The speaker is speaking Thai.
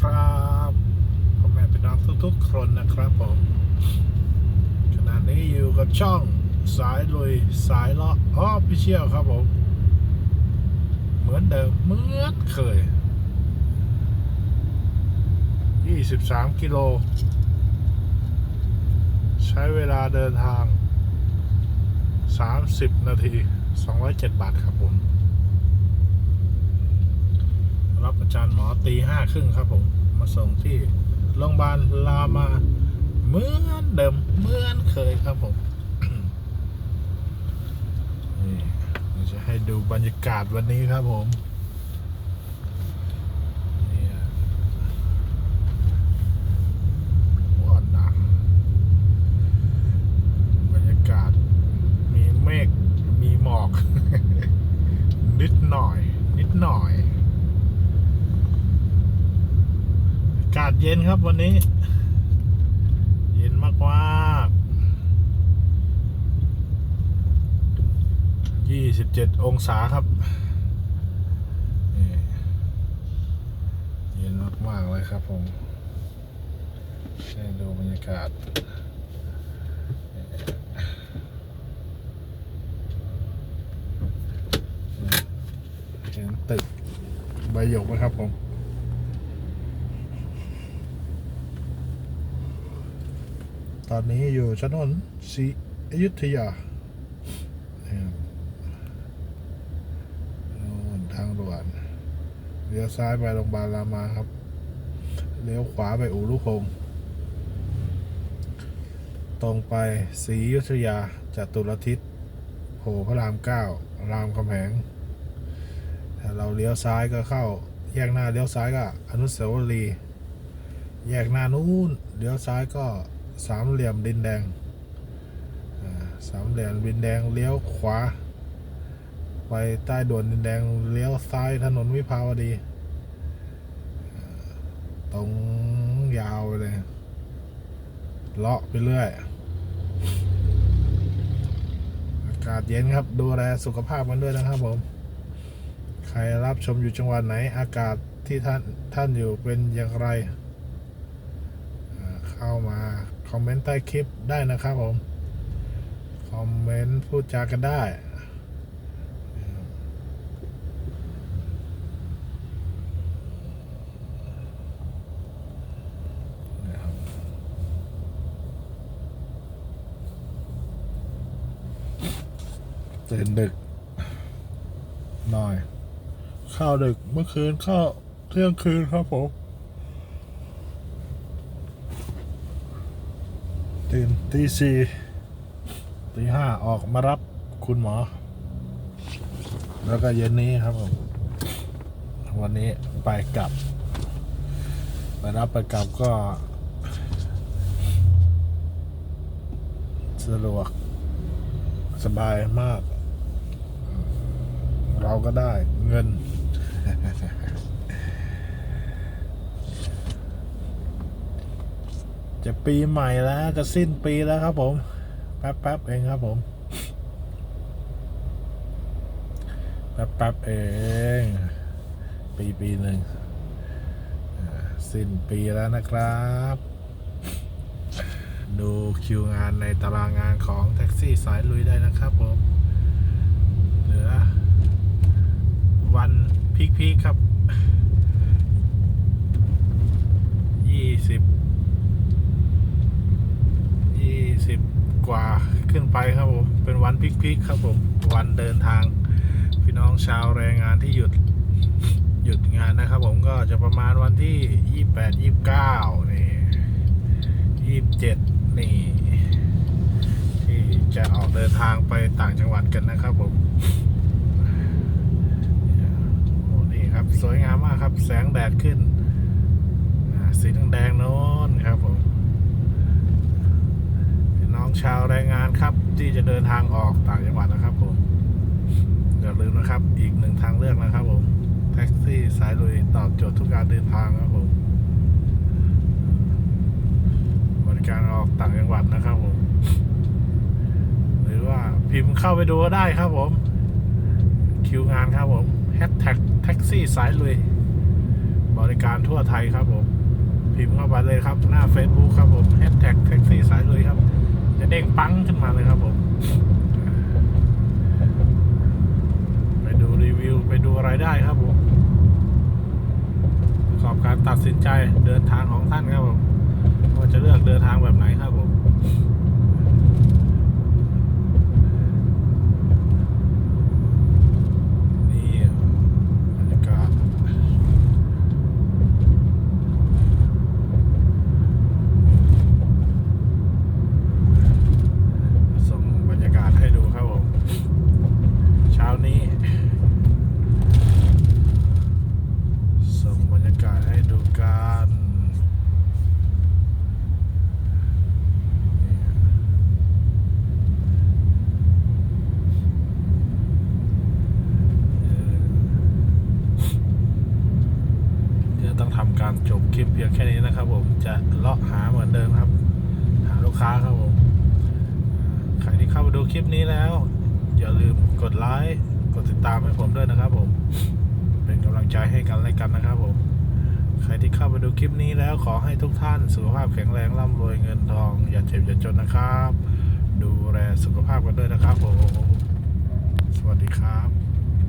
ครับพ่อแม่พี่น้องทุกๆ คนนะครับผมขณะนี้อยู่กับช่องสายลุยสายเลาะออฟฟิเชียลครับผม เหมือนเดิมเหมือนเคย 23 กิโล ใช้เวลาเดินทาง 30 นาที 207 บาทครับผม รับอาจารย์หมอตีห้าครึ่งครับผม มาส่งที่โรงพยาบาลรามาเหมือนเดิมเหมือนเคยครับผมนี่จะให้ดูบรรยากาศวันนี้ครับผมนี่ฮะว้าวนะบรรยากาศมีเมฆมีหมอก นิดหน่อย นิดหน่อย อากาศเย็นครับวันนี้ เย็นมากมากยี่สิบเจ็ดองศาครับ เย็นมากๆเลยครับผมให้ดูบรรยากาศเห็นตึกใบหยกไหมครับผม ตอนนี้อยู่ถนนศรีอยุธยาทางด่วนเลี้ยวซ้ายไปโรงพยาบาลรามาครับ เลี้ยวขวาไปอู่ลูกพงตรงไปศรีอยุธยาจตุรทิศโผล่พระรามเก้ารามคำแหงถ้าเราเลี้ยวซ้ายก็เข้า แยกหน้าเลี้ยวซ้ายก็อนุสาวรีย์แยกหน้านู้นเลี้ยวซ้ายก็ สามเหลี่ยมดินแดงสามเหลี่ยมดินแดงเลี้ยวขวา ไปใต้ด่วนดินแดงเลี้ยวซ้ายถนนวิภาวดีตรงยาวไปเลยเลาะไปเรื่อย อากาศเย็นครับ ดูแลสุขภาพกันด้วยนะครับผม ใครรับชมอยู่จังหวัดไหน อากาศที่ท่านท่านอยู่เป็นอย่างไร เข้ามา คอมเมนต์ใต้คลิปได้นะครับผม คอมเมนต์พูดจากันได้ตื่นดึก หน่อย ข้าวดึกเมื่อคืนข้าวเที่ยงคืนครับผม ตื่นตีสี่ตีห้าออกมารับคุณหมอ แล้วก็เย็นนี้ครับผมวันนี้ไปกลับ ไปรับไปกลับก็ สะดวก สบายมาก เราก็ได้เงิน จะปีใหม่แล้วจะสิ้นปีแล้วครับผมแป๊บๆเองครับผมแป๊บๆเอง ปีปีหนึ่งสิ้นปีแล้วนะครับ ดูคิวงานในตารางงานของแท็กซี่สายลุยได้นะครับผม เหลือ วันพีคๆครับ ยี่สิบ ยี่สิบกว่า ขึ้นไปครับผม เป็นวันพีคๆครับผม วันเดินทาง พี่น้องชาวแรงงานที่หยุดหยุดงานนะครับ ผมก็จะประมาณวันที่ยี่แปดยี่เก้านี่ยี่เจ็ดนี่ ที่จะออกเดินทางไปต่างจังหวัดกันนะครับผมโอ้นี่ครับ สวยงามมากครับ แสงแดดขึ้น สีแดงๆโน้นครับผม พี่ น้องาวแรงานครับที่จะเดินทางออกต่างจังหวัดนะครับผมอย่าลืมนะครับ อีกหนึ่งทางเลือกนะครับผมแท็กซี่สายลุยตอบโจทย์ทุกการเดินทางครับผมบริการออกต่างจังหวัดนะครับผมหรือว่าพิมพ์เข้าไปดูก็ได้ครับผม คิวงานครับผมแฮชแท็กแท็กซี่สายลุยบริการทั่วไทยครับผม พิมพ์เข้าไปเลยครับหน้า Facebook ครับผมแฮชแท็กแท็กซี่สายเลยครับ จะเด้งปังขึ้นมาเลยครับผม ไปดูรีวิวไปดูอะไรได้ครับผมประกอบการตัดสินใจเดินทางของท่านครับผมว่าจะเลือกเดินทางแบบไหนครับผม นี่บรรยากาศ ส่งบรรยากาศให้ดูครับผม เช้านี้ ส่งบรรยากาศให้ดูกันเดี๋ยวต้องทำการจบ คลิปเพียงแค่นี้นะครับผมจะเลาะหาเหมือนเดิมครับ หาลูกค้าครับผมใครที่เข้ามาดูคลิปนี้แล้ว อย่าลืมกดไลค์กดติดตามให้ผมด้วยนะครับ ผม เป็นกำลังใจให้กันและกันนะครับผมใครที่เข้ามาดูคลิปนี้แล้วขอให้ทุกท่านสุขภาพแข็งแรงร่ำรวยเงินทอง อย่าเจ็บอย่าจนนะครับ ดูแลสุขภาพกันด้วยนะครับผมสวัสดีครับ